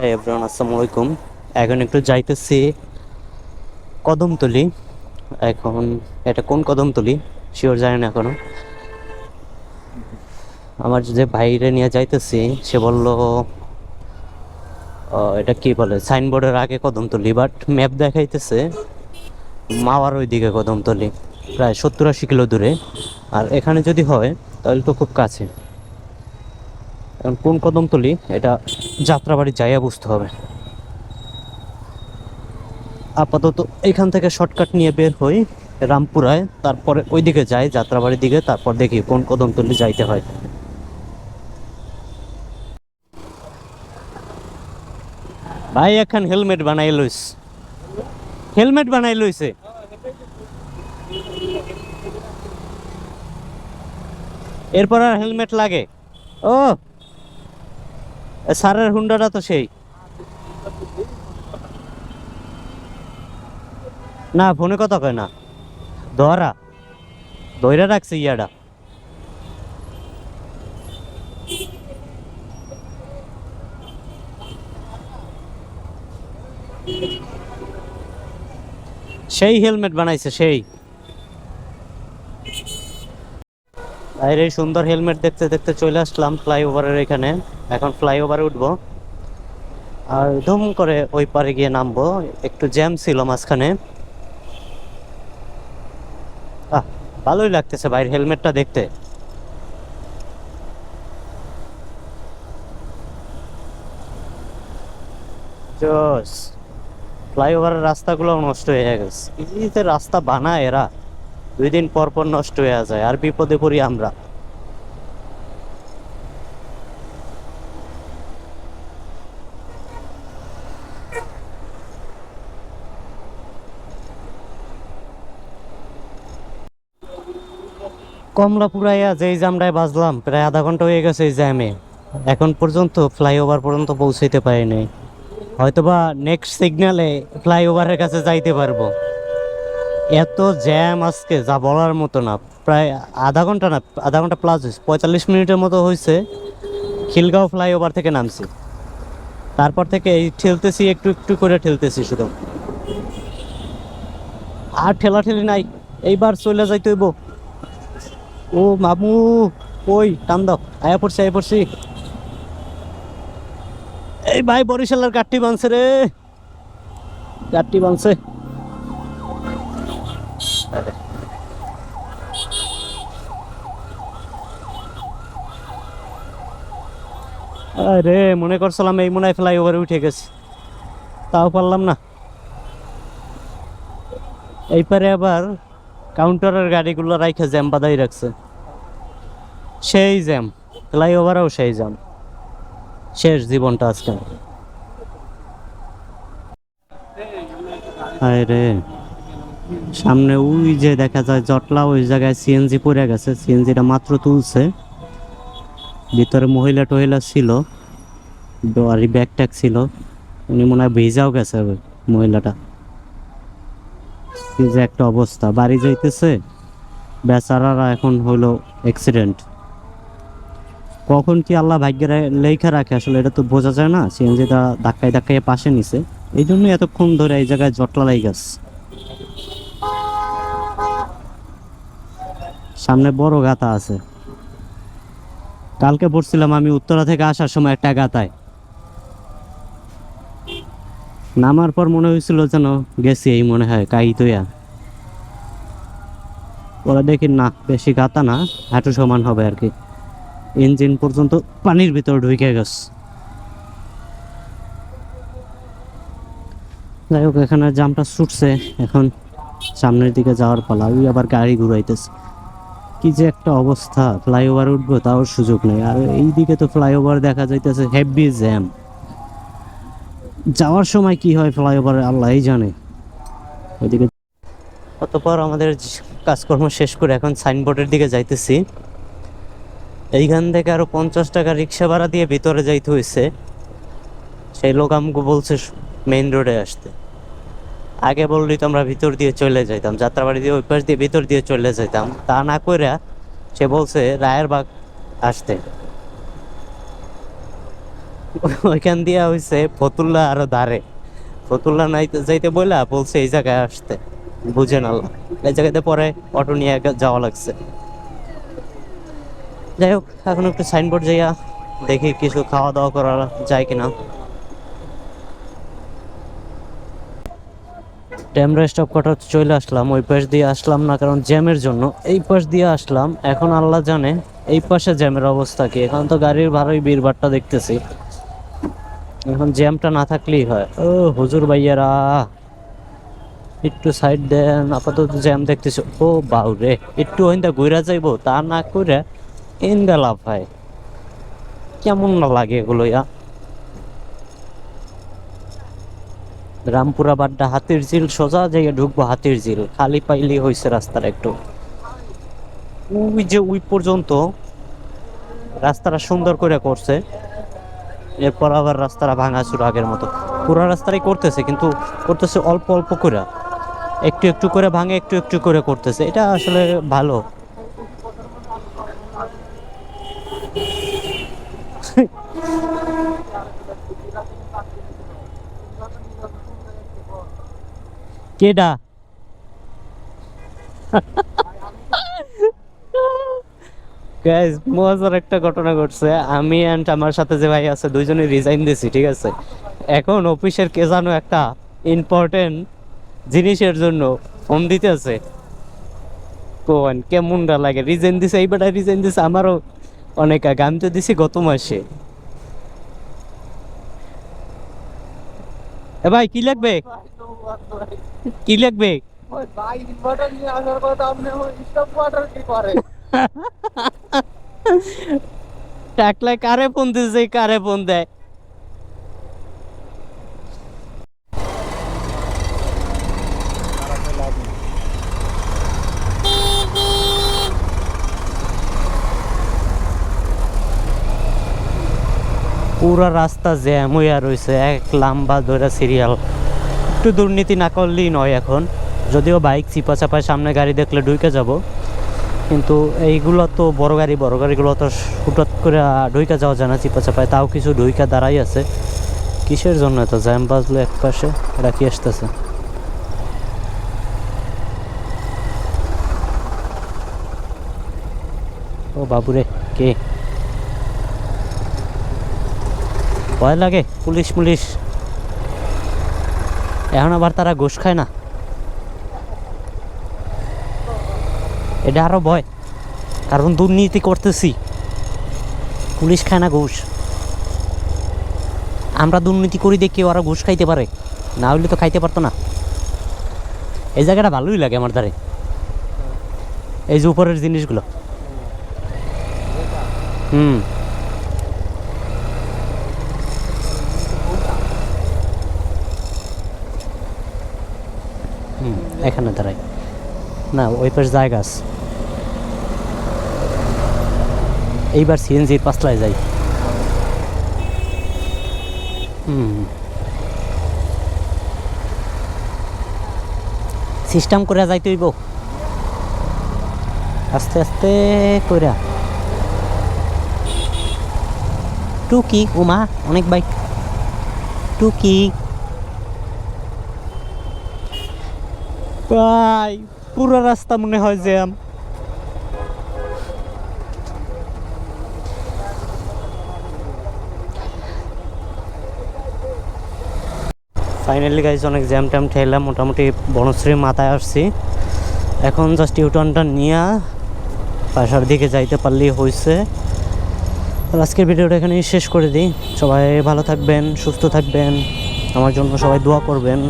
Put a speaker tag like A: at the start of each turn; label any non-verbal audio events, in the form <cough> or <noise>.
A: হ্যাঁ আসসালামু আলাইকুম এখন একটু যাইতেছি কদমতলি। এখন এটা কোন কদমতলি? শিওর জানি না এখনও। আমার যে বাইরে নিয়ে যাইতেছি, সে বলল এটা কি বলে সাইনবোর্ডের আগে কদমতলি বাট ম্যাপ দেখাইতেছে, মাওয়ার ওইদিকে কদমতলি, প্রায় সত্তর আশি কিলো দূরে। আর এখানে যদি হয়, তাহলে তো খুব কাছে। এখন কোন কদমতলি? এটা যাত্রাবাড়ি যাইয়া বুঝতে হবে। আপাতত এখান থেকে শর্টকাট নিয়ে বের হই রামপুরায়, তারপরে ওইদিকে যাই যাত্রাবাড়ির দিকে, তারপর দেখি কোন কদমতলি যাইতে হয়। ভাই, এখন হেলমেট বানাই লইস। হেলমেট বানাই লইছে? এরপর আর হেলমেট লাগে? ও স্যারের হুন্ডাটা তো সেই। না, ফোনে কথা কয় না। ধরা। ধইরা রাখছে ইয়াটা। সেই হেলমেট বানাইছে, সেই। বাইরে সুন্দর হেলমেট দেখতে দেখতে চলে আসলাম ফ্লাইওভারের এখানে। এখন ফ্লাইওভারে উঠবো। আর ধুম করে ওই পারে গিয়ে নামবো। একটু জ্যাম ছিল মাঝখানে। ভালোই লাগতেছে বাইরের হেলমেটটা দেখতে। ফ্লাইওভারের রাস্তাগুলো নষ্ট হয়ে গেছে। রাস্তা বানায় এরা, দুই দিন পর পর নষ্ট হয়ে যায়। আর বিপদে পড়ি আমরা। কমলা পুরাইয়া যেই জামটায় বাজলাম, প্রায় আধা ঘণ্টা হয়ে গেছে এই জ্যামে। এখন পর্যন্ত ফ্লাইওভার পর্যন্ত পৌঁছাইতে পারিনি। হয়তোবা নেক্সট সিগন্যালে ফ্লাইওভারের কাছে যাইতে পারব। এত জ্যাম আজকে, যা বলার মতো না। প্রায় আধা ঘণ্টা না, আধা ঘণ্টা প্লাস হয়েছে, পঁয়তাল্লিশ মিনিটের মতো হয়েছে। খিলগাঁও ফ্লাইওভার থেকে নামছি। তারপর থেকে এই ঠেলতেছি, একটু একটু করে ঠেলতেছি শুধু। আর ঠেলা ঠেলি নাই, এইবার চলে যাইতে হইব। ও মামু ওই টান দাও। আয়া পড়ছি আয়া পড়ছি। এই ভাই, বরিশালের গাঠটি বানছে রে। গাঠটি বানছে আরে, মনে করছিলাম এই মনে হয় ফ্লাইওভারে উঠে গেছে। তাও পারলাম না। এই পারে আবার কাউন্টারের গাড়িগুলো রাইখে জ্যাম বাদাই রাখছে। সেই জ্যাম, ফ্লাইওভারেও সেই জ্যাম। শেষ জীবনটা আজকে। রে। সামনে ওই যে দেখা যায় জটলা, ওই জায়গায় সিএনজি পড়ে গেছে। সিএনজিটা মাত্র তুলছে। ভিতরে মহিলা টহিলা ছিল। ব্যাগ ট্যাগ ছিল। উনি মনে হয় ভিজাও গেছে মহিলাটা। কি যে একটা অবস্থা। বাড়ি যাইতেছে, বেচারারা এখন হলো অ্যাক্সিডেন্ট কখন কি আল্লাহ ভাগ্যের লেখা রাখে? আসলে এটা তো বোঝা যায় না। সিএনজিটা ধাক্কায় ধাক্কায় পাশে নিছে। এই জন্য এতক্ষণ ধরে এই জায়গায় জটলা গেছে। সামনে বড় গাতা আছে। কালকে পড়ছিলাম আমি উত্তরা থেকে আসার সময় একটা গাতায়। নামার পর মনে হয়েছিল যেন গেছি এই মনে হয় কাইতইয়া ওরা দেখি, না, বেশি গাতা না, হাঁটু সমান হবে আর কি। ইঞ্জিন পর্যন্ত পানির ভিতর ঢুকে গেছে। যাই হোক, এখানে জামটা ছুটছে, এখন সামনের দিকে যাওয়ার পালা। ওই আবার গাড়ি ঘুরাইতেছে। কি যে একটা অবস্থা, ফ্লাইওভার উঠবো তাও সুযোগ নেই। আর এই দিকে তো ফ্লাইওভার দেখা যাইতেছে, হেভি জ্যাম। যাওয়ার সময় কি হয় ফ্লাইওভারে আল্লাহই জানে। ওইদিকে অতপর আমাদের কাজকর্ম শেষ করে এখন সাইনবোর্ডের দিকে যাইতেছি। এইখান থেকে আরও পঞ্চাশ টাকা রিক্সা ভাড়া দিয়ে ভিতরে যাইতে হয়েছে সেই লোক আমাকে বলছে মেইন রোডে আসতে। আগে বললি তো আমরা ভিতর দিয়ে চলে যাইতাম, যাত্রাবাড়ি দিয়ে ওই পাশ দিয়ে ভিতর দিয়ে চলে যাইতাম। তা না কইরা সে বলছে, রায়ের বাগ আসতে। <laughs> ওইখান দিয়ে হয়েছে ফতুল্লা আরও দাঁড়ে ফতুল্লা নাই যাইতে বইলা বলছে, এই জায়গায় আসতে। বুঝেন আল্লাহ এই জায়গাতে পরে অটো নিয়ে যাওয়া লাগছে। যাই হোক, এখন একটু সাইনবোর্ড যাইয়া দেখি কিছু খাওয়া দাওয়া করা যায় কিনা। ড্যামরা স্টপ কটা চলে আসলাম। ওই পাশ দিয়ে আসলাম না, কারণ জ্যামের জন্য। এই পাশ দিয়ে আসলাম। এখন আল্লাহ জানে, এই পাশে জ্যামের অবস্থা কি। এখন তো গাড়ির ভালোই বীরবারটা দেখতেছি। এখন জ্যামটা না থাকলেই হয়। ও, হুজুর ভাইয়ারা। একটু সাইড দেন, আপাতত জ্যাম দেখতেছি। ও বাউ রে একটু ওইন্দা ঘুরা যাইবো, তা না করে ইন্দা লাভ হয়। কেমন না লাগে এগুলো, ইয়া। রামপুরা বাড্ডা, হাতির ঝিল, সোজা জায়গায় ঢুকবো হাতির ঝিল। খালি পাইলি হয়েছে রাস্তার একটু। ওই যে ওই পর্যন্ত রাস্তাটা সুন্দর করে করছে। এরপর আবার রাস্তাটা ভাঙাচুর আগের মতো। পুরো রাস্তাটাই করতেছে, কিন্তু করতেছে অল্প অল্প করে একটু একটু করে ভাঙে, একটু একটু করে করতেছে। এটা আসলে ভালো। <laughs> কেডা? <laughs> গাইজ মজার একটা ঘটনা ঘটছে। আমি অ্যান্ড আমার সাথে যে ভাই আছে দুইজনে রিজাইন দিয়েছি ঠিক আছে? এখন অফিসের কে জানো একটা ইম্পর্টেন্ট জিনিসের জন্য ফোন দিতে আছে কোন, কেমনটা লাগে? রিজাইন দিছে, এই বেটা রিজাইন দিছে, আমারও অনেক আগে। আমি তো দিছি গত মাসে। এ ভাই, কি লাগবে? কি লাগবে?
B: ভাই ইনভার্টার নিয়ে আসার কথা আপনি স্টপ ওয়াটার কি করে?
A: টাকলায় কারে ফোন দিছে কারে ফোন দেয় পুরা রাস্তা জ্যাম হইয়া রয়েছে এক লম্বা ধরে সিরিয়াল একটু দুর্নীতি না করলেই নয় এখন। যদিও বাইক চিপা চাপায় সামনে গাড়ি দেখলে ঢুকে যাব। কিন্তু এইগুলো তো বড় গাড়ি, বড় গাড়িগুলো তো হুটত করে ঢুইকা যাওয়া যায় না, চিপা চাপায়। তাও কিছু ঢুইকা দাঁড়াই আছে। কিসের জন্য এত জ্যাম বাজলো এক পাশে? কি আসতেছে? ও বাবুরে, কে? ভয় লাগে পুলিশ মুলিশ এখন আবার তারা ঘুষ খায় না? এটা আরও ভয়। কারণ দুর্নীতি করতেছি। পুলিশ খায় না ঘুষ। আমরা দুর্নীতি করি দেখি ওরা ঘুষ খাইতে পারে। না হলে তো খাইতে পারতো না। এই জায়গাটা ভালোই লাগে আমার দ্বারে এই যে উপরের জিনিসগুলো। হুম। হুম, এখানে দাঁড়াই। না, ওই পাশ জায়গা আছে। এইবার সিএনজির পাঁচলায় যাই। সিস্টেম করে যাইতে হইব। আস্তে আস্তে কইরা। টুকি উমা অনেক বাইক। টুকি। ভাই পুরো রাস্তা মনে হয় জ্যাম। ফাইনালি গাইজ অনেক জ্যাম ট্যাম ঠেলাম মোটামুটি বনশ্রীর মাথায় আসছি। এখন জাস্ট ইউটার্নটা নিয়ে বাসার দিকে যাইতে পারলেই হয়েছে আজকের ভিডিওটা এখানেই শেষ করে দিই। সবাই ভালো থাকবেন, সুস্থ থাকবেন। আমার জন্য সবাই দোয়া করবেন।